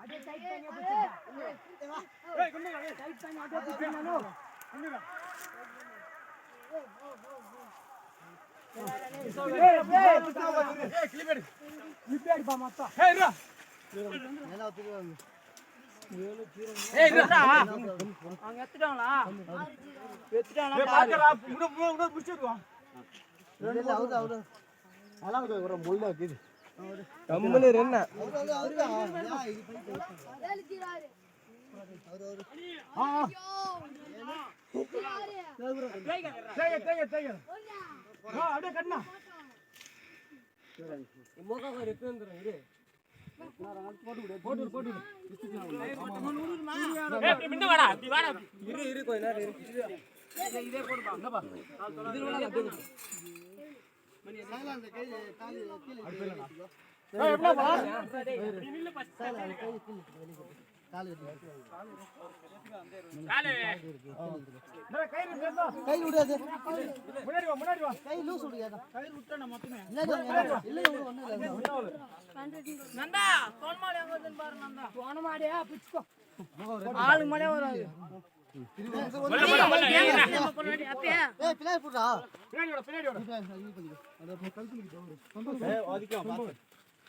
அப்படியே கால் மாட்டுவீனா அப்படியே டைட் பண்ணி பிடிச்சிட்டா டைட் பண்ணி அப்படியே பிடிச்சிடணும் இப்படிப்பா மொத்தம் அவங்க எத்துட்டாங்களா எத்துட்டாங்களா கம்முன்னு என்ன அப்படியே கண்ணா இரு இரு கொஞ்ச நேரம் இரு கை விடாது முன்னாடி வா. முன்னாடி வா கை லூஸ் விடுங்க கை விட்டா நான் மொத்தமே. இல்ல இல்ல இல்ல. ஒண்ணும் இல்ல நந்தா தோல் மாடு எங்க வருதுன்னு பாரு நந்தா. தோல் மாடியா பிச்சுக்கோ. ஆளு மாடே வராது. பின்னாடி பின்னாடி